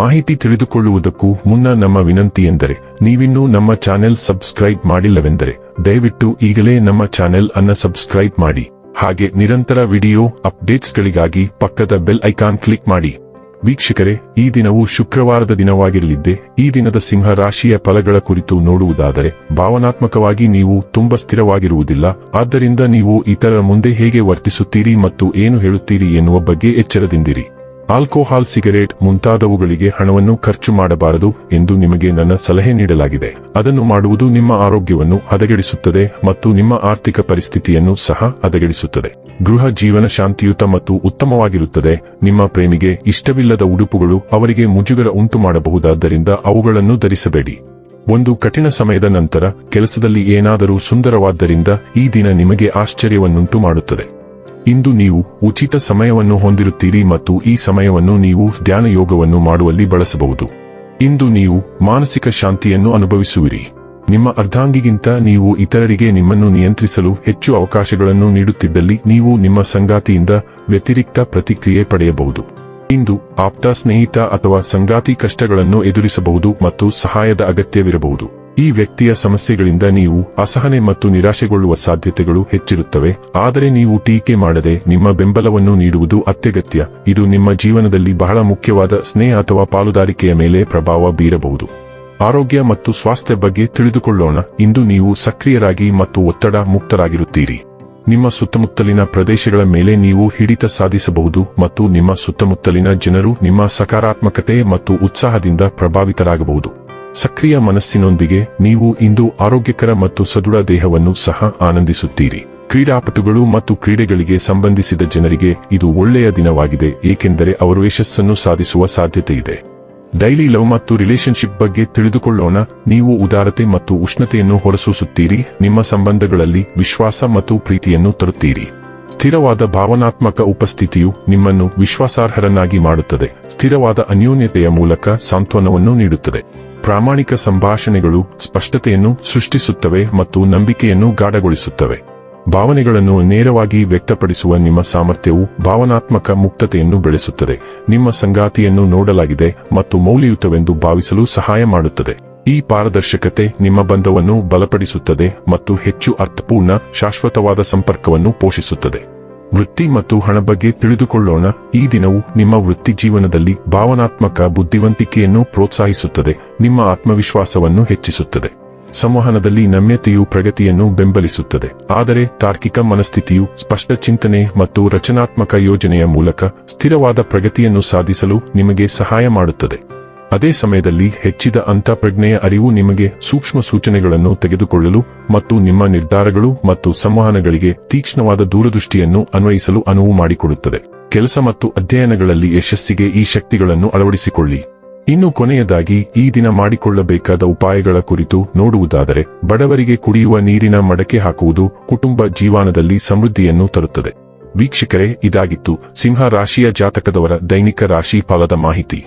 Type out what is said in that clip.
ಮಾಹಿತಿ ತಿಳಿದುಕೊಳ್ಳುವುದಕ್ಕೂ ಮುನ್ನ ನಮ್ಮ ವಿನಂತಿ ಎಂದರೆ, ನೀವಿನ್ನೂ ನಮ್ಮ ಚಾನೆಲ್ ಸಬ್ಸ್ಕ್ರೈಬ್ ಮಾಡಿಲ್ಲವೆಂದರೆ, ದಯವಿಟ್ಟು ಈಗಲೇ ನಮ್ಮ ಚಾನೆಲ್ ಅನ್ನ ಸಬ್ಸ್ಕ್ರೈಬ್ ಮಾಡಿ. ಹಾಗೆ ನಿರಂತರ ವಿಡಿಯೋ ಅಪ್ಡೇಟ್ಸ್ಗಳಿಗಾಗಿ ಪಕ್ಕದ ಬೆಲ್ ಐಕಾನ್ ಕ್ಲಿಕ್ ಮಾಡಿ. ವೀಕ್ಷಕರೇ, ಈ ದಿನವು ಶುಕ್ರವಾರದ ದಿನವಾಗಿರಲಿದ್ದೆ, ಈ ದಿನದ ಸಿಂಹ ರಾಶಿಯ ಫಲಗಳ ಕುರಿತು ನೋಡುವುದಾದರೆ, ಭಾವನಾತ್ಮಕವಾಗಿ ನೀವು ತುಂಬ ಸ್ಥಿರವಾಗಿರುವುದಿಲ್ಲ. ಆದ್ದರಿಂದ ನೀವು ಇತರರ ಮುಂದೆ ಹೇಗೆ ವರ್ತಿಸುತ್ತೀರಿ ಮತ್ತು ಏನು ಹೇಳುತ್ತೀರಿ ಎನ್ನುವ ಬಗ್ಗೆ ಎಚ್ಚರದಿಂದಿರಿ. ಆಲ್ಕೋಹಾಲ್ ಸಿಗರೇಟ್ ಮುಂತಾದವುಗಳಿಗೆ ಹಣವನ್ನು ಖರ್ಚು ಮಾಡಬಾರದು ಎಂದು ನಿಮಗೆ ನನ್ನ ಸಲಹೆ ನೀಡಲಾಗಿದೆ. ಅದನ್ನು ಮಾಡುವುದು ನಿಮ್ಮ ಆರೋಗ್ಯವನ್ನು ಹದಗೆಡಿಸುತ್ತದೆ ಮತ್ತು ನಿಮ್ಮ ಆರ್ಥಿಕ ಪರಿಸ್ಥಿತಿಯನ್ನು ಸಹ ಹದಗೆಡಿಸುತ್ತದೆ. ಗೃಹ ಜೀವನ ಶಾಂತಿಯುತ ಮತ್ತು ಉತ್ತಮವಾಗಿರುತ್ತದೆ. ನಿಮ್ಮ ಪ್ರೇಮಿಗೆ ಇಷ್ಟವಿಲ್ಲದ ಉಡುಪುಗಳು ಅವರಿಗೆ ಮುಜುಗರ ಉಂಟು ಮಾಡಬಹುದಾದ್ದರಿಂದ ಅವುಗಳನ್ನು ಧರಿಸಬೇಡಿ. ಒಂದು ಕಠಿಣ ಸಮಯದ ನಂತರ ಕೆಲಸದಲ್ಲಿ ಏನಾದರೂ ಸುಂದರವಾದ್ದರಿಂದ ಈ ದಿನ ನಿಮಗೆ ಆಶ್ಚರ್ಯವನ್ನುಂಟು ಮಾಡುತ್ತದೆ. ಇಂದು ನೀವು ಉಚಿತ ಸಮಯವನ್ನು ಹೊಂದಿರುತ್ತೀರಿ ಮತ್ತು ಈ ಸಮಯವನ್ನು ನೀವು ಧ್ಯಾನ ಯೋಗವನ್ನು ಮಾಡುವಲ್ಲಿ ಬಳಸಬಹುದು. ಇಂದು ನೀವು ಮಾನಸಿಕ ಶಾಂತಿಯನ್ನು ಅನುಭವಿಸುವಿರಿ. ನಿಮ್ಮ ಅರ್ಧಾಂಗಿಗಿಂತ ನೀವು ಇತರರಿಗೆ ನಿಮ್ಮನ್ನು ನಿಯಂತ್ರಿಸಲು ಹೆಚ್ಚು ಅವಕಾಶಗಳನ್ನು ನೀಡುತ್ತಿದ್ದಲ್ಲಿ ನೀವು ನಿಮ್ಮ ಸಂಗಾತಿಯಿಂದ ವ್ಯತಿರಿಕ್ತ ಪ್ರತಿಕ್ರಿಯೆ ಪಡೆಯಬಹುದು. ಇಂದು ಆಪ್ತ ಸ್ನೇಹಿತ ಅಥವಾ ಸಂಗಾತಿ ಕಷ್ಟಗಳನ್ನು ಎದುರಿಸಬಹುದು ಮತ್ತು ಸಹಾಯದ ಅಗತ್ಯವಿರಬಹುದು. ಈ ವ್ಯಕ್ತಿಯ ಸಮಸ್ಯೆಗಳಿಂದ ನೀವು ಅಸಹನೆ ಮತ್ತು ನಿರಾಶೆಗೊಳ್ಳುವ ಸಾಧ್ಯತೆಗಳು ಹೆಚ್ಚಿರುತ್ತವೆ. ಆದರೆ ನೀವು ಟೀಕೆ ಮಾಡದೆ ನಿಮ್ಮ ಬೆಂಬಲವನ್ನು ನೀಡುವುದು ಅತ್ಯಗತ್ಯ. ಇದು ನಿಮ್ಮ ಜೀವನದಲ್ಲಿ ಬಹಳ ಮುಖ್ಯವಾದ ಸ್ನೇಹ ಅಥವಾ ಪಾಲುದಾರಿಕೆಯ ಮೇಲೆ ಪ್ರಭಾವ ಬೀರಬಹುದು. ಆರೋಗ್ಯ ಮತ್ತು ಸ್ವಾಸ್ಥ್ಯ ಬಗ್ಗೆ ತಿಳಿದುಕೊಳ್ಳೋಣ. ಇಂದು ನೀವು ಸಕ್ರಿಯರಾಗಿ ಮತ್ತು ಒತ್ತಡ ಮುಕ್ತರಾಗಿರುತ್ತೀರಿ. ನಿಮ್ಮ ಸುತ್ತಮುತ್ತಲಿನ ಪ್ರದೇಶಗಳ ಮೇಲೆ ನೀವು ಹಿಡಿತ ಸಾಧಿಸಬಹುದು ಮತ್ತು ನಿಮ್ಮ ಸುತ್ತಮುತ್ತಲಿನ ಜನರು ನಿಮ್ಮ ಸಕಾರಾತ್ಮಕತೆ ಮತ್ತು ಉತ್ಸಾಹದಿಂದ ಪ್ರಭಾವಿತರಾಗಬಹುದು. ಸಕ್ರಿಯ ಮನಸ್ಸಿನೊಂದಿಗೆ ನೀವು ಇಂದು ಆರೋಗ್ಯಕರ ಮತ್ತು ಸದೃಢ ದೇಹವನ್ನು ಸಹ ಆನಂದಿಸುತ್ತೀರಿ. ಕ್ರೀಡಾಪಟುಗಳು ಮತ್ತು ಕ್ರೀಡೆಗಳಿಗೆ ಸಂಬಂಧಿಸಿದ ಜನರಿಗೆ ಇದು ಒಳ್ಳೆಯ ದಿನವಾಗಿದೆ, ಏಕೆಂದರೆ ಅವರು ಯಶಸ್ಸನ್ನು ಸಾಧಿಸುವ ಸಾಧ್ಯತೆಯಿದೆ. ಡೈಲಿ ಲವ್ ಮತ್ತು ರಿಲೇಶನ್ಶಿಪ್ ಬಗ್ಗೆ ತಿಳಿದುಕೊಳ್ಳೋಣ. ನೀವು ಉದಾರತೆ ಮತ್ತು ಉಷ್ಣತೆಯನ್ನು ಹೊರಸೂಸುತ್ತೀರಿ, ನಿಮ್ಮ ಸಂಬಂಧಗಳಲ್ಲಿ ವಿಶ್ವಾಸ ಮತ್ತು ಪ್ರೀತಿಯನ್ನು ತರುತ್ತೀರಿ. ಸ್ಥಿರವಾದ ಭಾವನಾತ್ಮಕ ಉಪಸ್ಥಿತಿಯು ನಿಮ್ಮನ್ನು ವಿಶ್ವಾಸಾರ್ಹರನ್ನಾಗಿ ಮಾಡುತ್ತದೆ. ಸ್ಥಿರವಾದ ಅನ್ಯೋನ್ಯತೆಯ ಮೂಲಕ ಸಾಂತ್ವನವನ್ನು ನೀಡುತ್ತದೆ. ಪ್ರಾಮಾಣಿಕ ಸಂಭಾಷಣೆಗಳು ಸ್ಪಷ್ಟತೆಯನ್ನು ಸೃಷ್ಟಿಸುತ್ತವೆ ಮತ್ತು ನಂಬಿಕೆಯನ್ನು ಗಾಢಗೊಳಿಸುತ್ತವೆ. ಭಾವನೆಗಳನ್ನು ನೇರವಾಗಿ ವ್ಯಕ್ತಪಡಿಸುವ ನಿಮ್ಮ ಸಾಮರ್ಥ್ಯವು ಭಾವನಾತ್ಮಕ ಮುಕ್ತತೆಯನ್ನು ಬೆಳೆಸುತ್ತದೆ. ನಿಮ್ಮ ಸಂಗಾತಿಯನ್ನು ನೋಡಲಾಗಿದೆ ಮತ್ತು ಮೌಲ್ಯಯುತವೆಂದು ಭಾವಿಸಲು ಸಹಾಯ ಮಾಡುತ್ತದೆ. ಈ ಪಾರದರ್ಶಕತೆ ನಿಮ್ಮ ಬಂಧವನ್ನು ಬಲಪಡಿಸುತ್ತದೆ ಮತ್ತು ಹೆಚ್ಚು ಅರ್ಥಪೂರ್ಣ, ಶಾಶ್ವತವಾದ ಸಂಪರ್ಕವನ್ನು ಪೋಷಿಸುತ್ತದೆ. ವೃತ್ತಿ ಮತ್ತು ಹಣ ಬಗ್ಗೆ ತಿಳಿದುಕೊಳ್ಳೋಣ. ಈ ದಿನವು ನಿಮ್ಮ ವೃತ್ತಿ ಜೀವನದಲ್ಲಿ ಭಾವನಾತ್ಮಕ ಬುದ್ಧಿವಂತಿಕೆಯನ್ನು ಪ್ರೋತ್ಸಾಹಿಸುತ್ತದೆ. ನಿಮ್ಮ ಆತ್ಮವಿಶ್ವಾಸವನ್ನು ಹೆಚ್ಚಿಸುತ್ತದೆ. ಸಂವಹನದಲ್ಲಿ ನಮ್ಯತೆಯು ಪ್ರಗತಿಯನ್ನು ಬೆಂಬಲಿಸುತ್ತದೆ. ಆದರೆ ತಾರ್ಕಿಕ ಮನಸ್ಥಿತಿಯು ಸ್ಪಷ್ಟ ಚಿಂತನೆ ಮತ್ತು ರಚನಾತ್ಮಕ ಯೋಜನೆಯ ಮೂಲಕ ಸ್ಥಿರವಾದ ಪ್ರಗತಿಯನ್ನು ಸಾಧಿಸಲು ನಿಮಗೆ ಸಹಾಯ ಮಾಡುತ್ತದೆ. ಅದೇ ಸಮಯದಲ್ಲಿ ಹೆಚ್ಚಿದ ಅಂತಃಪ್ರಜ್ಞೆಯ ಅರಿವು ನಿಮಗೆ ಸೂಕ್ಷ್ಮ ಸೂಚನೆಗಳನ್ನು ತೆಗೆದುಕೊಳ್ಳಲು ಮತ್ತು ನಿಮ್ಮ ನಿರ್ಧಾರಗಳು ಮತ್ತು ಸಂವಹನಗಳಿಗೆ ತೀಕ್ಷ್ಣವಾದ ದೂರದೃಷ್ಟಿಯನ್ನು ಅನ್ವಯಿಸಲು ಅನುವು ಮಾಡಿಕೊಡುತ್ತದೆ. ಕೆಲಸ ಮತ್ತು ಅಧ್ಯಯನಗಳಲ್ಲಿ ಯಶಸ್ಸಿಗೆ ಈ ಶಕ್ತಿಗಳನ್ನು ಅಳವಡಿಸಿಕೊಳ್ಳಿ. ಇನ್ನು ಕೊನೆಯದಾಗಿ, ಈ ದಿನ ಮಾಡಿಕೊಳ್ಳಬೇಕಾದ ಉಪಾಯಗಳ ಕುರಿತು ನೋಡುವುದಾದರೆ, ಬಡವರಿಗೆ ಕುಡಿಯುವ ನೀರಿನ ಮಡಕೆ ಹಾಕುವುದು ಕುಟುಂಬ ಜೀವನದಲ್ಲಿ ಸಮೃದ್ಧಿಯನ್ನು ತರುತ್ತದೆ. ವೀಕ್ಷಕರೇ, ಇದಾಗಿತ್ತು ಸಿಂಹ ರಾಶಿಯ ಜಾತಕದವರ ದೈನಿಕ ರಾಶಿ ಫಲದ ಮಾಹಿತಿ.